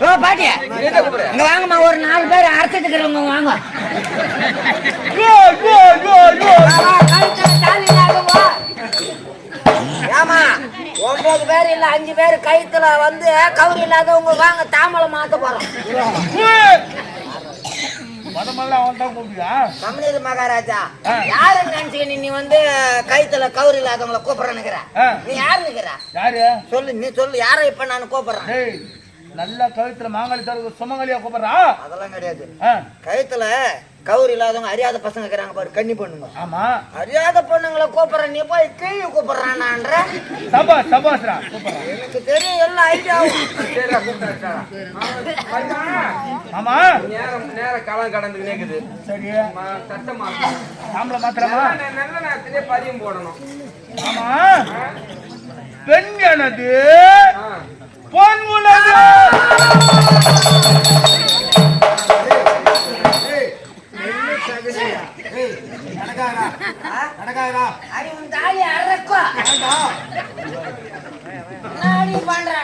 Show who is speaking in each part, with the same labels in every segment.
Speaker 1: ஓ பாட்டி. இங்க வாங்கம்மா ஒரு நாலு பேர் அரைச்சிட்டுக்கிறவங்க வாங்க. ஏம்மா ஒன்பது பேர் இல்ல அஞ்சு பேர் கயித்துல வந்து கவுரி இல்லாதவங்க வாங்க தாமலை மாத்த போறோம். தமிழர் மகாராஜா. யாரு நினைச்சுக்க நீ வந்து கயித்துல கவுரி இல்லாதவங்கள கூப்பிடுறேன்னுக்கிற?
Speaker 2: ஆ.
Speaker 1: நீ யாரு நிக்கிற
Speaker 2: யாரு?
Speaker 1: சொல்லு நீ சொல்லு யாரை இப்ப நான் கூப்பிடுறேன்?
Speaker 2: டேய் நல்ல கழுத்துல மாங்காளி தரு சுமங்கலியா கூப்பிடுறா?
Speaker 1: அதெல்லாம் கிடையாது.
Speaker 2: ஆ,
Speaker 1: கயித்துல கவுரி இல்லாதவங்க அறியாத பசங்க இருக்கிறாங்க பாரு கன்னி பொண்ணுங்க.
Speaker 2: ஆமா.
Speaker 1: அறியாத பொண்ணுங்களை கூப்பிடுற நீ போய் கீழே கூப்பிடுறான்ற
Speaker 2: சபா சபாஸ்ரா
Speaker 1: எனக்கு தெரியும் எல்லாம் ஐடியாவும்
Speaker 2: ஆமா.
Speaker 3: நேரம் நேரம் காலம் கடந்து நேக்குது.
Speaker 2: சரி.
Speaker 3: தட்ட மாத்தம்
Speaker 2: சாம்பள மாத்திரமா
Speaker 3: நல்ல நேரத்திலே பதியம் போடணும்.
Speaker 2: ஆமா. பெண் எனது. பொன் உலகு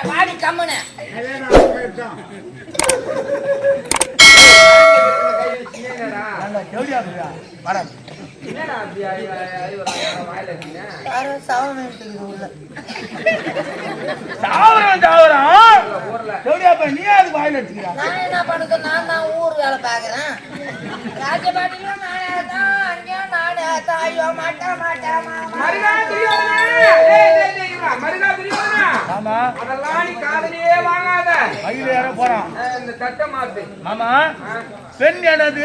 Speaker 1: வாடி கம்முனு
Speaker 3: என்னடா
Speaker 1: யாரோ
Speaker 2: சாவரம் சாவரம் போய் நீ அதுக்கு வாயில வச்சுக்கிறா
Speaker 1: நான் என்ன பண்ணுறது? நான் தான் ஊர் வேலை பார்க்குறேன். ராஜபாட்டிலும் நானே தான் அங்கேயும் நானே தான் ஐயோ மாட்டா மாட்டா மாமா.
Speaker 3: மருகா துரியோதனா! ஏய், டேய், டேய், இருடா. மருகா துரியோதனா!
Speaker 2: ஆமா
Speaker 3: அதெல்லாம் நீ காதலியே வாங்காத.
Speaker 2: வயல ஏற போறான்.
Speaker 3: இந்த தட்டை மாத்து.
Speaker 2: ஆமா
Speaker 3: ஆ.
Speaker 2: பெண் எனது.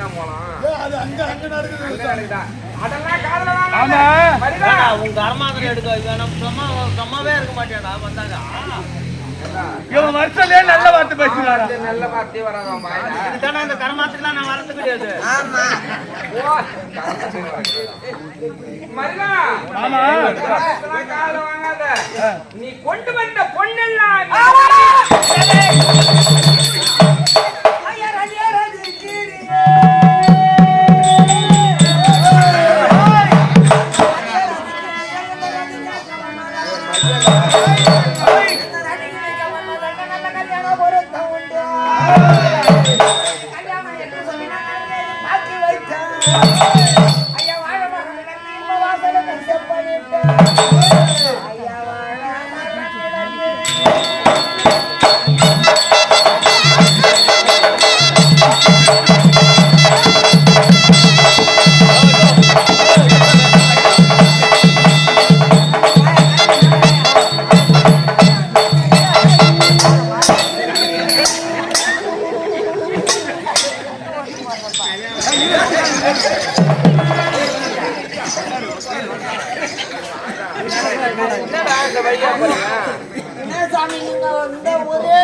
Speaker 1: தான்
Speaker 3: அது அங்க அங்க நடக்குதா. அதெல்லாம் காதல
Speaker 2: ஆமா.
Speaker 4: உங்க அருமாதிரி எடுக்க வேணும். சும்மா சும்மாவே இருக்க மாட்டேடா வந்தாங்க
Speaker 2: இவன் வருஷமே நல்ல வார்த்தை
Speaker 3: நல்ல வார்த்தை வாயில?
Speaker 4: இதுதானே இந்த கருமாத்துக்குலாம் நான் வரது கிடையாது.
Speaker 1: ஆமா.
Speaker 3: ஓ. மருகா
Speaker 2: ஆமா.
Speaker 3: அதெல்லாம் காதல வாங்காத. நீ கொண்டு வந்த பொண்ணெல்லாம் 哎。
Speaker 1: என்ன சாமி நீங்க வந்த ஒரே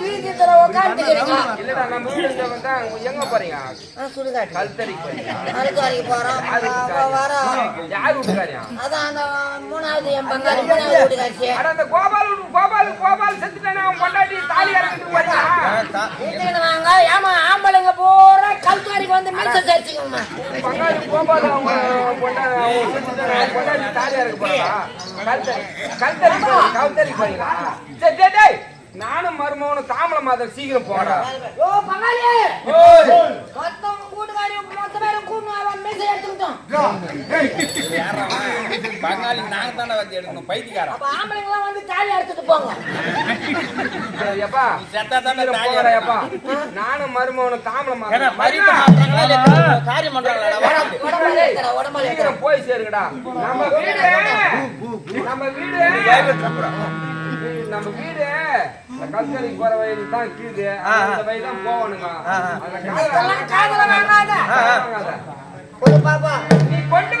Speaker 1: வீதியத்துல
Speaker 3: எங்க போறீங்க கல்தறி
Speaker 1: போறோம் அதான் அந்த மூணாவது என் பங்காளி மூணாவது
Speaker 3: கோபால் கோபால் கோபால் தாலி
Speaker 1: வாங்க ஏமா ஆம்பளைங்க பூரா கல்காரிக்கு வந்து மீச சரிச்சுக்கோமா
Speaker 3: பங்காளி கோபால் அவங்க தாலி இறக்க போறா கல்தறி கல்தறி கல்தறி போறீங்களா சரி. டேய் நானும் மருமகனும் தாமலை மாதம் சீக்கிரம் போறேன்
Speaker 1: ஓ பங்காளி! மொத்தம் கூட்டுக்காரி மொத்த பேரும் கூட்டு அவன் மீச எடுத்துக்கிட்டோம்.
Speaker 4: பங்காளி நாங்க தானே வந்து எடுக்கணும் பைத்தியக்காரன்.
Speaker 1: அப்ப ஆம்பளைங்களாம் வந்து தாலி எடுத்துட்டு போங்க.
Speaker 3: எப்பா
Speaker 4: செத்தா தானே
Speaker 3: எப்பா நானும் மருமகனும் தாமலை மாதம்
Speaker 4: காரியம் பண்றாங்களா?
Speaker 3: போய் சேருங்கடா. நம்ம வீடு. நம்ம வீடு. நம்ம வீடு. இந்த கல்கரிக்கு போற வயல் தான் கீழே அந்த வயல் தான் போகணுங்க அந்த காதல
Speaker 1: பாப்பா.
Speaker 3: நீ கொண்டு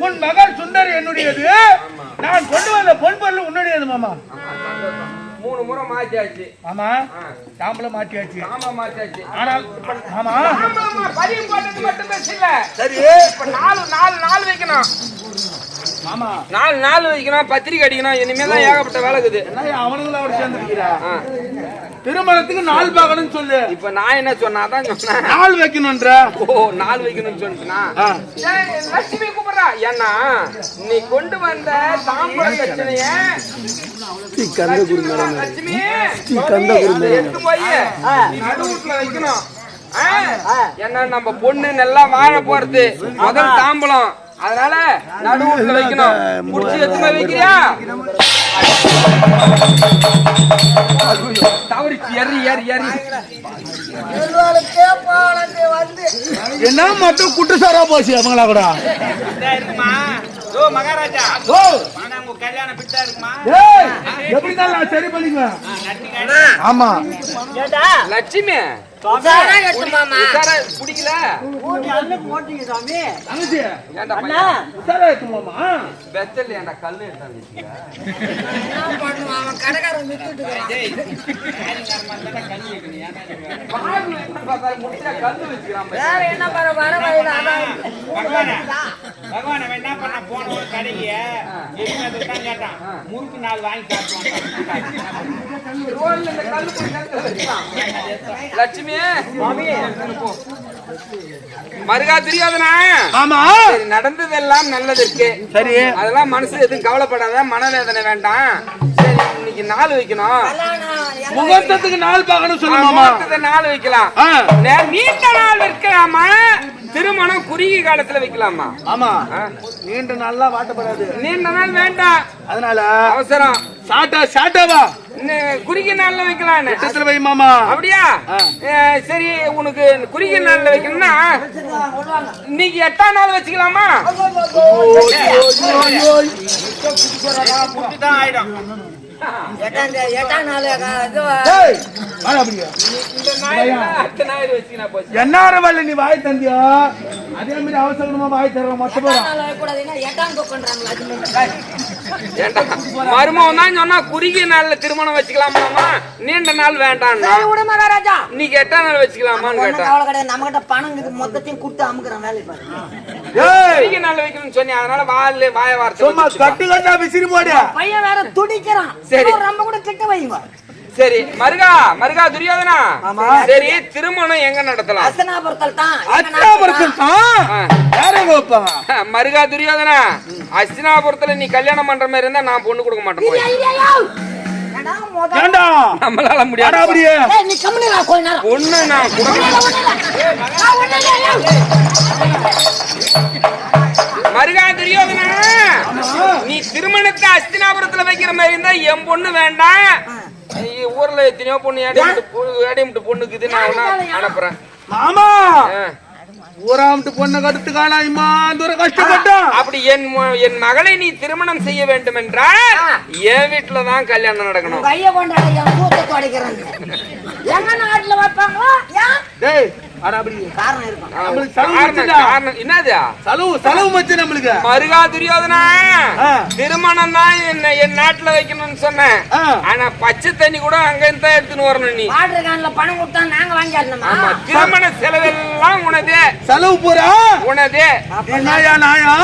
Speaker 2: உன் மகன் சுந்தரி என்னுடையது. நான் கொண்டு வந்த பொன் பொருள் உன்னுடையது மாமா.
Speaker 3: மூணு முறை மாத்தியாச்சு.
Speaker 2: மாமா
Speaker 3: ஆ.
Speaker 2: தாம்பளம் மாட்டியாச்சு
Speaker 3: ஆமா மாத்தியாச்சு.
Speaker 2: ஆனால் மாமா.
Speaker 3: ஆமாம்மா, பதிவு போட்டது மட்டும் இல்ல
Speaker 2: சரி.
Speaker 3: இப்ப நாலு நாலு நாள் வைக்கணும். நாலு நாள் வைக்கணும் பத்திரிக்கை அடிக்கணும் இனிமேல் தான் ஏகப்பட்ட வேலை இருக்குது.
Speaker 2: என்ன சேர்ந்துருக்கிறா
Speaker 3: ஆ.
Speaker 2: திருமணத்துக்கு நாள் பார்க்கணும்னு சொல்லு.
Speaker 3: இப்ப நான் என்ன சொன்னா தான் சொன்னேன்.
Speaker 2: நாள் வைக்கணும்ன்ற?
Speaker 3: ஓ நாள் வைக்கணும்னு சொன்னா. லட்சுமி கூப்பிடுறா. ஏன்னா நீ கொண்டு வந்த லட்சுமி அதை எடுத்து போய். நடுவுட்ல வைக்கணும். ஆ? ஏன்னா நம்ம பொண்ணு நல்லா வாழ போறது. முதல் தாம்பலம். அதனால நடுவுட்ல வைக்கணும். புடிச்சு எடுத்து போய் வைக்கிறியா? தவறிச்சு எறி எறி
Speaker 2: என்ன மட்டும் குட்டுசாரா போச்சு அவங்களா கூட?
Speaker 4: இருக்குமா ஓ மகாராஜா.
Speaker 2: ஓ
Speaker 4: ஆனா உங்க கல்யாணம் பிட்டா இருக்குமா?
Speaker 2: ஏய் எப்படி தான் நான் சரி பண்ணிக்குவேன்? ஆமா.
Speaker 1: ஏடா
Speaker 3: லட்சுமி.
Speaker 1: உசாரா
Speaker 3: பிடிக்கல?
Speaker 2: தங்கச்சி
Speaker 3: ஏன்டா
Speaker 2: உசாரா
Speaker 3: பெத்தல் ஏன்டா கல்லு
Speaker 1: என்ன பண்ண வர வழியில அதான்.
Speaker 4: பகவான் என்ன பண்ண போன ஒரு கடைக்கு எதுவுமே தான் கேட்டான்? முறுக்கு நாள் வாங்கி
Speaker 3: வச்சுக்கிறான். லட்சுமி. மருகா தெரியாதுனா
Speaker 2: ஆமா.
Speaker 3: நடந்ததெல்லாம் நல்லதற்கு
Speaker 2: சரி.
Speaker 3: அதெல்லாம் மனசு எதுவும் கவலைப்படாத மனவேதனை வேண்டாம். சரி இன்னைக்கு நாள் வைக்கணும்.
Speaker 2: முகூர்த்தத்துக்கு நாள் பார்க்கணும் சொல்லு மாமா.
Speaker 3: முகூர்த்தத்தை நாள் வைக்கலாம். நீண்ட நாள் வைக்கலாமா? திருமணம் குறுகிய காலத்துல வைக்கலாமா?
Speaker 2: ஆமா? நீண்ட நாளா வாட்டப்படாது
Speaker 3: நீண்ட நாள் வேண்டாம்.
Speaker 2: அதனால
Speaker 3: அவசரம்.
Speaker 2: சாட்டா சாட்டாவா
Speaker 3: குறுகிய நாள்ல வைக்கலாம்
Speaker 2: எத்தனை வை மாமா.
Speaker 3: அப்படியா? சரி உனக்கு குறுகிய நாள்ல வைக்கணும்னா இன்னைக்கு எட்டாம் நாள் வச்சுக்கலாமா?
Speaker 4: ஆயிடும்
Speaker 3: வச்சுக்கலாம்
Speaker 2: நீ வாய் தந்தியோ? அதே மாதிரி அவசரமா வாய் தர்றோம் மொத்த
Speaker 3: மருமகன் தான் சொன்னா குறுகிய நாள்ல திருமணம் வச்சுக்கலாமாமா நீண்ட நாள்
Speaker 1: விடு மகாராஜா.
Speaker 3: இன்னைக்கு எட்டாம் நாள் வச்சுக்கலாமான்னு
Speaker 1: கிடையாது. நம்ம கிட்ட பணம் மொத்தத்தையும் கொடுத்து அமுக்குறேன் வேலை பாரு.
Speaker 2: ஏய்,
Speaker 3: குறுகிய நாள்ல வைக்கணும்னு அதனால வாயில வாய
Speaker 2: சும்மா
Speaker 3: வார்த்தை
Speaker 2: கட்டு கட்டா விசிறி போடு
Speaker 1: பையன் வேற துடிக்கிறான்.
Speaker 3: சரி.
Speaker 1: இன்னும் ரொம்ப கூட கிட்ட வைங்க.
Speaker 3: சரி. மருகா மருகா துரியோதனா. சரி திருமணம் எங்க நடத்தலாம்?
Speaker 1: அசனாபுரத்தில் தான்.
Speaker 3: மருகா துரியோதனா? அஸ்தினாபுரத்துல நீ கல்யாணம் பண்ற மாதிரி இருந்தா நான் பொண்ணு கொடுக்க மாட்டேன்
Speaker 2: ஏண்டா?
Speaker 3: நம்மளால முடியாது.
Speaker 2: அப்படியே.
Speaker 1: ஏய், நீ கம்முனு கொஞ்ச நேரம்.
Speaker 3: நான். மருகா துரியோதனா திருமணத்தை அஸ்தினாபுரத்துல வைக்கிற மாதிரி இருந்தா என் பொண்ணு வேண்டாம். ஊர்ல எத்தனையோ பொண்ணு ஏடிமிட்டு பொண்ணுக்குது நான் அனுப்புறேன்.
Speaker 2: ஊராமட்டு பொண்ணை கடுத்து காணா இம்மா தூரம் கஷ்டப்பட்டான்
Speaker 3: அப்படி என் என் மகளை நீ திருமணம் செய்ய வேண்டும் என்றால் என் வீட்டுல தான் கல்யாணம் நடக்கணும்.
Speaker 1: கைய கொண்டாட என் கூத்த துடைக்கிறேன் எங்க நாட்டுல வைப்பாங்களா?
Speaker 2: டேய்
Speaker 3: திருமணம் தான் என்ன என் நாட்டுல வைக்கணும்னு சொன்னேன். ஆனா பச்சை தண்ணி கூட அங்க இருந்து தான் எடுத்துன்னு வரணும் நீ.
Speaker 1: வாட்டர் கேன்ல பணம் கொடுத்தா நாங்க வாங்கி ஆடணுமா?
Speaker 3: ஆமா திருமண செலவெல்லாம் உனதே.
Speaker 2: செலவு போறா?
Speaker 3: உனதே.
Speaker 2: என்னயா நாயா?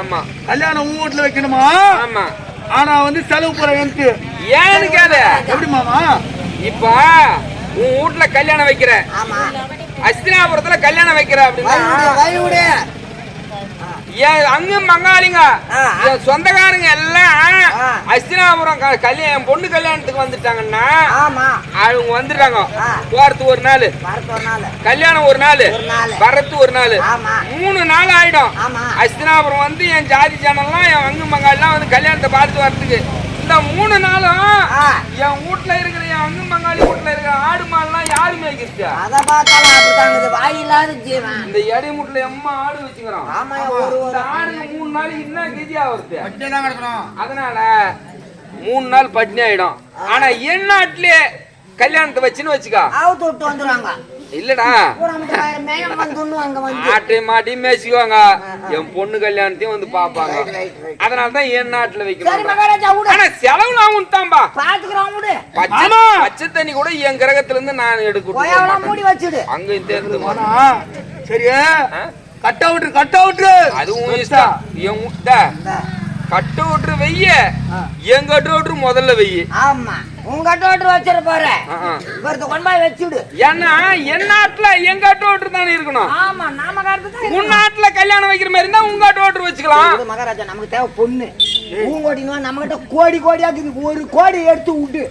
Speaker 3: ஆமா.
Speaker 2: கல்யாணம் உன் வீட்டுல வைக்கணுமா?
Speaker 3: ஆமா.
Speaker 2: ஆனா வந்து செலவு போற எனக்கு.
Speaker 3: ஏன்னு கேளு.
Speaker 2: எப்படி மாமா?
Speaker 3: இப்ப உன் வீட்டுல கல்யாணம் வைக்கிற
Speaker 1: ஆமா.
Speaker 3: அஸ்தினாபுரத்துல கல்யாணம் வைக்கிற அப்படின்னா அங்கும் மங்காளிங்க. சொந்தக்காரங்க எல்லாம். அஸ்தினாபுரம் கல்யாணம் பொண்ணு கல்யாணத்துக்கு வந்துட்டாங்கன்னா அவங்க வந்துட்டாங்க. போறது ஒரு நாள். கல்யாணம் ஒரு நாள். வரத்து ஒரு நாள். மூணு நாள் ஆயிடும். அஸ்தினாபுரம் வந்து என் ஜாதி ஜனம்லாம் என் அங்கு மங்காளிலாம் வந்து கல்யாணத்தை பார்த்து வரதுக்கு இந்த மூணு நாளும்
Speaker 1: ஆ.
Speaker 3: என் வீட்டுல இருக்கிற என் அங்கு மங்காளி வீட்டுல இருக்கிற ஆடு மாடுலாம் யாரு மேய்க்கிறது
Speaker 1: அத பார்த்தாலும் அப்படித்தாங்க வாய் இல்லாத ஜீவன்.
Speaker 3: இந்த எடை முட்ல எம்மா ஆடு வச்சுக்கிறோம்
Speaker 1: ஆமா ஒரு
Speaker 3: ஆடுங்க மூணு நாளைக்கு என்ன கதியா வருது அதனால மூணு நாள் பட்னி ஆயிடும். ஆனா என் நாட்டிலே கல்யாணத்தை வச்சுன்னு வச்சுக்கோ.
Speaker 1: அவுத்து விட்டு வந்துருவாங்க.
Speaker 3: இல்லடா. ஆட்டை மாட்டி மேய்ச்சிக்குவாங்க. என் பொண்ணு கல்யாணத்தையும் வந்து பாப்பாங்க
Speaker 1: ரைட் ரைட்
Speaker 3: அதனால தான் என் நாட்டுல
Speaker 1: சரி
Speaker 3: வைக்கணும் ஆனா செலவு நான்
Speaker 1: விடு.
Speaker 3: பச்சை
Speaker 2: ஆமா.
Speaker 3: பச்சை தண்ணி கூட என் கிரகத்துல இருந்து நான் எடுக்க
Speaker 1: கொயாவெல்லாம் மூடி வச்சுடு.
Speaker 3: அங்க தேர்ந்து
Speaker 2: ஆனா சரி கட் அவுட் கட் அவுட்
Speaker 3: அதுவும் இஷ்டம். என் உ- டா,
Speaker 1: இந்த,
Speaker 3: கட்டு விட்டுரு வெய்ய. என் கட்டு விட்டுரு முதல்ல வெய்ய.
Speaker 1: ஆமா. உங்க டோட்டர் வச்சிட போற
Speaker 3: ஆ, ஆ.
Speaker 1: இவரது கொண்டு போய் வச்சுடு.
Speaker 3: ஏன்னா என் நாட்டுல எங்க கட்டு விட்டுரு தானே இருக்கணும்?
Speaker 1: ஆமா நாம காரத்து
Speaker 3: உன் நாட்டுல கல்யாணம் வைக்கிற மாதிரி இருந்தா உங்க கட்டு விட்டுரு வச்சுக்கலாம்
Speaker 1: மகாராஜா நமக்கு தேவை பொண்ணு. பூங்கோடினா நம்ம கிட்ட கோடி கோடியா இருக்குது ஒரு கோடி எடுத்து விட்டு.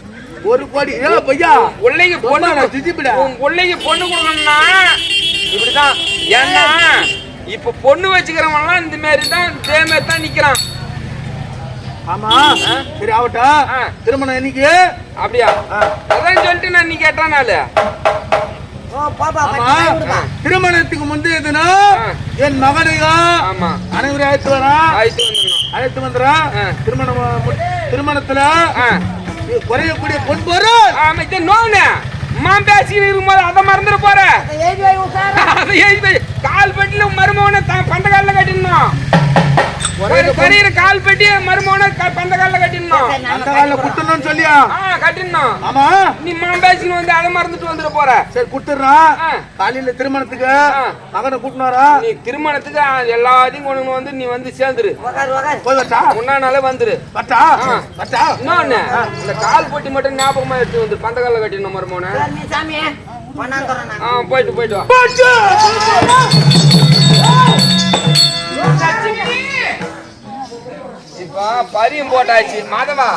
Speaker 2: ஒரு கோடி. பையா
Speaker 3: பிள்ளைக்கு பொண்ணு உன் பிள்ளைக்கு பொண்ணு கொடுக்கணும்னா இப்படிதான். ஏன்னா இப்ப பொண்ணு வச்சுக்கிறவன்லாம் இந்த மாதிரி தான் இதே மாதிரி தான் நிக்கிறான்.
Speaker 2: ஆமா. சரி ஆகட்டும்.
Speaker 3: ஆ.
Speaker 2: திருமணம் என்னைக்கு?
Speaker 3: அப்படியா? அதான் சொல்லிட்டு நான் நீ கேட்டானால
Speaker 1: ஓ பாப்பா
Speaker 2: ஆமா.
Speaker 1: பச்சை விடுப்பா
Speaker 2: திருமணத்துக்கு முந்தைய தினம்
Speaker 3: ஆ.
Speaker 2: என் மகனையா
Speaker 3: ஆமா.
Speaker 2: அனைவரும் அழைத்து வரா. அழைத்து வந்துறா
Speaker 3: ஆ.
Speaker 2: திருமணம் திருமணத்துல. குறையக்கூடிய பொன் பொருள்.
Speaker 3: ஆமா இது நோனே மாம் பேசிக்கிட்டு இருக்கும்போது அதை மறந்துட போற. கால் பெட்டில மருமகனை த- பந்த காலில் கட்டிடணும். ஒரு சரீர கால் பெட்டி மருமகனை க- பந்த காலில் கட்டிடணும்
Speaker 2: அந்த காலில் குத்தணும்னு சொல்லியா?
Speaker 3: ஆ கட்டிடணும்.
Speaker 2: ஆமா.
Speaker 3: நீ மாம் பேசின்னு வந்து அதை மறந்துட்டு வந்துட போற.
Speaker 2: சரி குடுத்துடுறான்
Speaker 3: ஆ.
Speaker 2: காலையில திருமணத்துக்கு. மகனை கூட்டினாரா
Speaker 3: நீ திருமணத்துக்கு எல்லாத்தையும் கொண்டு வந்து நீ வந்து சேர்ந்துரு.
Speaker 2: வச்சா
Speaker 3: முன்னானாலே வந்துரு. ஆ.
Speaker 2: வச்சா
Speaker 3: இன்னொன்னு இந்த கால் பெட்டி மட்டும் ஞாபகமா எடுத்து வந்து பந்த காலில் கட்டிடணும் ஆ போயிட்டு போயிட்டு வா. பரியம் போட்டாச்சு. மாதவா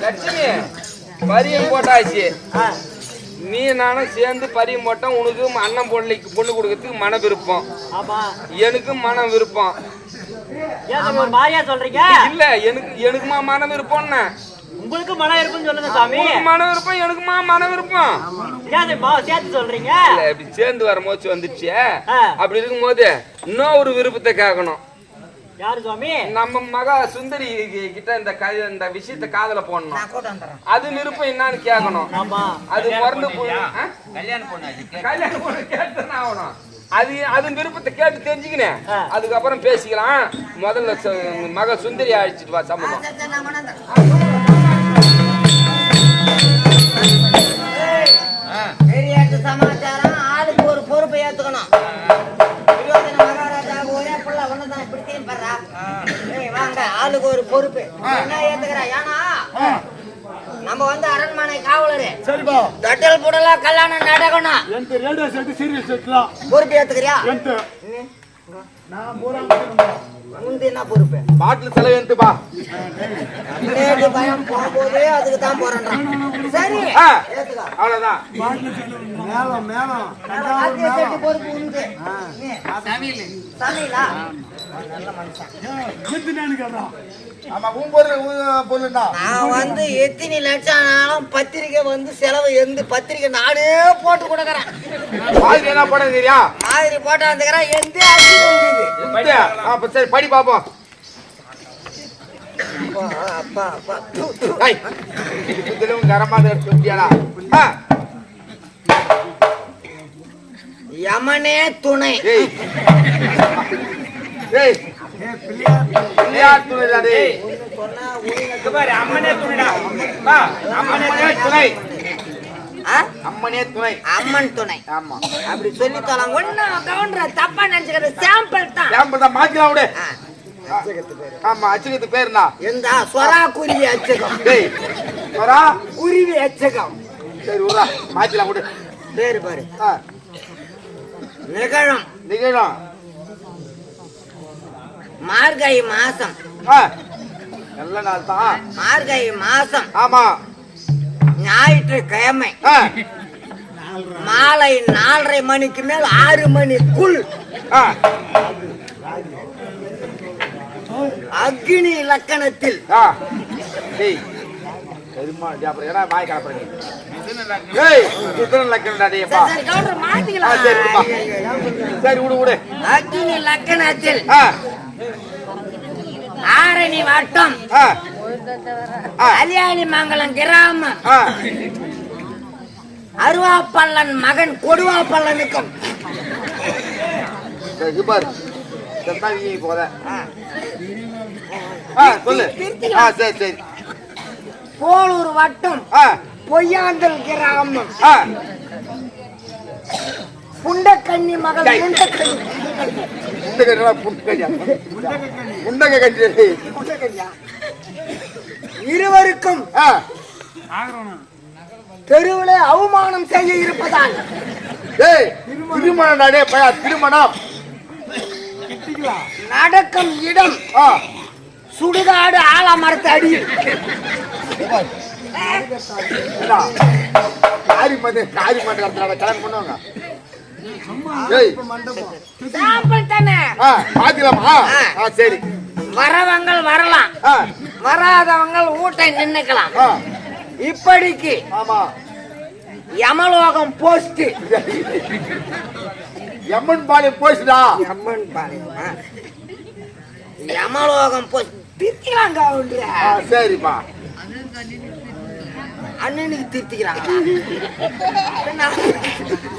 Speaker 3: லட்சுமி பரியம் போட்டாச்சு. நீ நானும் சேர்ந்து பரியம் போட்டோம். உனக்கு அண்ணன் பொண்ணுக்கு பொண்ணு கொடுக்கறதுக்கு மன விருப்பம். எனக்கும் மன விருப்பம். இல்ல எனக்கு எனக்குமா மன விருப்பம்னு
Speaker 5: உங்களுக்கு மனம் இருக்குன்னு சொல்லுங்க சாமி.
Speaker 3: மன விருப்பம் எனக்குமா மன விருப்பம்?
Speaker 5: சேர்த்து சொல்றீங்க?
Speaker 3: சேர்ந்து வரும்போது வந்துடுச்சு.
Speaker 5: ஆ.
Speaker 3: அப்படி இருக்கும்போது இன்னும் ஒரு விருப்பத்தை கேட்கணும்.
Speaker 5: யாரு சுவாமி?
Speaker 3: நம்ம மகா சுந்தரி கிட்ட இந்த இந்த விஷயத்தை காதல போடணும். அது விருப்பம் என்னன்னு கேட்கணும்.
Speaker 5: ஆமா.
Speaker 3: அது மறந்து?
Speaker 4: கல்யாணம் பொண்ணு
Speaker 3: கல்யாணம் பண்ண கேட்டுதானே ஆகணும். அது அது விருப்பத்தை கேட்டு தெரிஞ்சுக்கினேன். அதுக்கப்புறம் பேசிக்கலாம். முதல்ல சு- மக சுந்தரி அழைச்சிட்டு வா
Speaker 1: சமாச்சாரம். ஆளுக்கு ஒரு பொறுப்பை ஏத்துக்கணும் துரியோதன மகாராஜா ஒரே புள்ள ஒண்ணுதான் இப்படி திரும்பி பாருடா. ஏய், வாங்க ஆளுக்கு ஒரு பொறுப்பு. என்ன ஏத்துக்கிறா? ஏன்னா நம்ம வந்து அரண்மனை காவலரு.
Speaker 2: சரிப்பா.
Speaker 1: தொட்டல் புடலா கல்யாணம் நடக்கணும்.
Speaker 2: எந்த ரேடியோ செட் சீரியல் செட்லாம்
Speaker 1: பொறுப்பு ஏத்துக்கிறியா?
Speaker 2: எந்த? நான்
Speaker 1: உந்து என்ன பொறுப்பு?
Speaker 2: பாட்டில் செலவு எந்துப்பா
Speaker 1: நேற்று பயம் போகும்போதே அதுக்கு தான் போறேன்றான். சரி
Speaker 3: ஆ.
Speaker 1: ஏத்துக்கோ.
Speaker 3: அவ்வளவுதான்.
Speaker 2: மேலம் மேலம்
Speaker 1: வாத்திய செட்டு பொறுப்பு உண்டு? சமையலா. நான் வந்து எத்தனை லட்சம் ஆனாலும் பத்திரிக்கை வந்து செலவு எந்த பத்திரிக்கை நானே போட்டு கொடுக்குறேன்.
Speaker 6: மாதிரி என்ன படம் தெரியா
Speaker 1: மாதிரி போட்டு வந்துக்கிறேன் எந்த
Speaker 6: அப்ப சரி படி பாப்போம்
Speaker 1: யமனே துணை.
Speaker 6: ஏய். ஏய் பிள்ளையார் துணைடா டேய்
Speaker 1: சொன்னா ஒழுங்கா
Speaker 4: இங்க பாரு அம்மனே துணிடா. வா அம்மனே
Speaker 6: அம்மனே துணை.
Speaker 1: ஆ?
Speaker 6: அம்மனே துணை.
Speaker 1: அம்மன் துணை.
Speaker 6: ஆமா.
Speaker 1: அப்படி சொல்லி தரலாம் ஒன்னும் கவுண்டர தப்பா சாம்பிள் தான்.
Speaker 6: ஏன் தான். மாத்திக்கலாம் விடு. ஆமா அச்சுக்கு பேருனா
Speaker 1: எந்த? சொரா குருவி அச்சகம்.
Speaker 6: டேய் வரா
Speaker 1: குருவி அச்சகம்.
Speaker 6: சரி விட்றா. மாத்திக்கலாம் விடு.
Speaker 1: பேரு பாரு.
Speaker 6: ஆ,
Speaker 1: நிகழும்.
Speaker 6: நிகழும்.
Speaker 1: மார்கழி மாசம்.
Speaker 6: நல்ல நாள் தான்.
Speaker 1: மார்கழி மாசம்.
Speaker 6: ஆமா.
Speaker 1: ஞாயிற்றுக்கிழமை. மாலை நாலரை மணிக்கு மேல் ஆறு மணிக்குள். அக்னி
Speaker 6: அப்பா.
Speaker 1: சரி,
Speaker 6: விடு விடு.
Speaker 1: அக்னி லக்கணத்தில். ஆரணி வட்டம். கல்யாணி மங்கலம் கிராமம். அருவாப்பள்ளன் மகன் கொடுவாப்பள்ளனுக்கும். போலூர் வட்டம். பொய்யாந்தல் கிராமம். புண்டக்கண்ணி மகள்
Speaker 6: டேய்.
Speaker 1: முண்டக்கண்ணி
Speaker 6: முண்டகை கட்டி
Speaker 1: இருவருக்கும் தெருவிலே அவமானம் செய்ய இருப்பதால்.
Speaker 6: திருமணம். டே பையா திருமணம்.
Speaker 1: நடக்கும் இடம் சுடுகாடு ஆலமரத்து அடியில்
Speaker 6: என்ன காரி மது காரி மது கல்யாணம் பண்ணுவாங்க. ஏய்.
Speaker 1: சாம்பிள் தானே
Speaker 6: பாத்துக்கலாமா சரி.
Speaker 1: வரவங்க வரலாம். வராதவங்க ஊட்டை நின்னுக்கலாம். இப்படிக்கு யமலோகம் போஸ்ட்.
Speaker 6: எம்மன் பாளையம் போச்சுடா
Speaker 1: அம்மன் பாளையம். யமலோகம் போஸ்ட். திருத்திக்கலாங்க
Speaker 6: ஆ சரிப்பா
Speaker 1: அண்ணனுக்கு திருத்திக்கிறாங்க.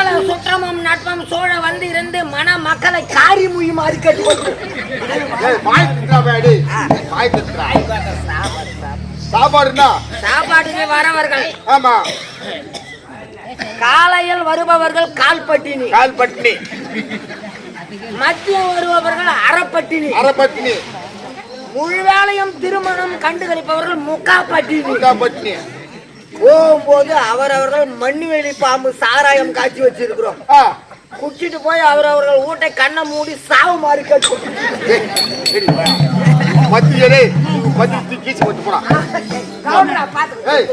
Speaker 1: அதனால சுற்றமும் நட்பம் சோழ வந்து இருந்து மன மக்களை காரி
Speaker 6: பாய் திட்டுறா சாப்பாடுனா
Speaker 1: சாப்பாட்டுக்கு வரவர்கள்.
Speaker 6: ஆமா.
Speaker 1: காலையில் வருபவர்கள் கால்பட்டினி.
Speaker 6: கால் பட்டினி
Speaker 1: மதியம் வருபவர்கள் அறப்பட்டினி.
Speaker 6: அரை பட்டினி
Speaker 1: முழு வேளையும் திருமணம் கண்டுகளிப்பவர்கள் முக்கா பட்டினி
Speaker 6: முக்கா பட்டினி
Speaker 1: போகும்போது அவரவர்கள் மண்ணுவெளி பாம்பு சாராயம் காய்ச்சி வச்சிருக்கிறோம். குடிச்சிட்டு போய் அவரவர்கள் வீட்டை கண்ணை மூடி சாவு மாறி கட்டும்
Speaker 6: ஏய்,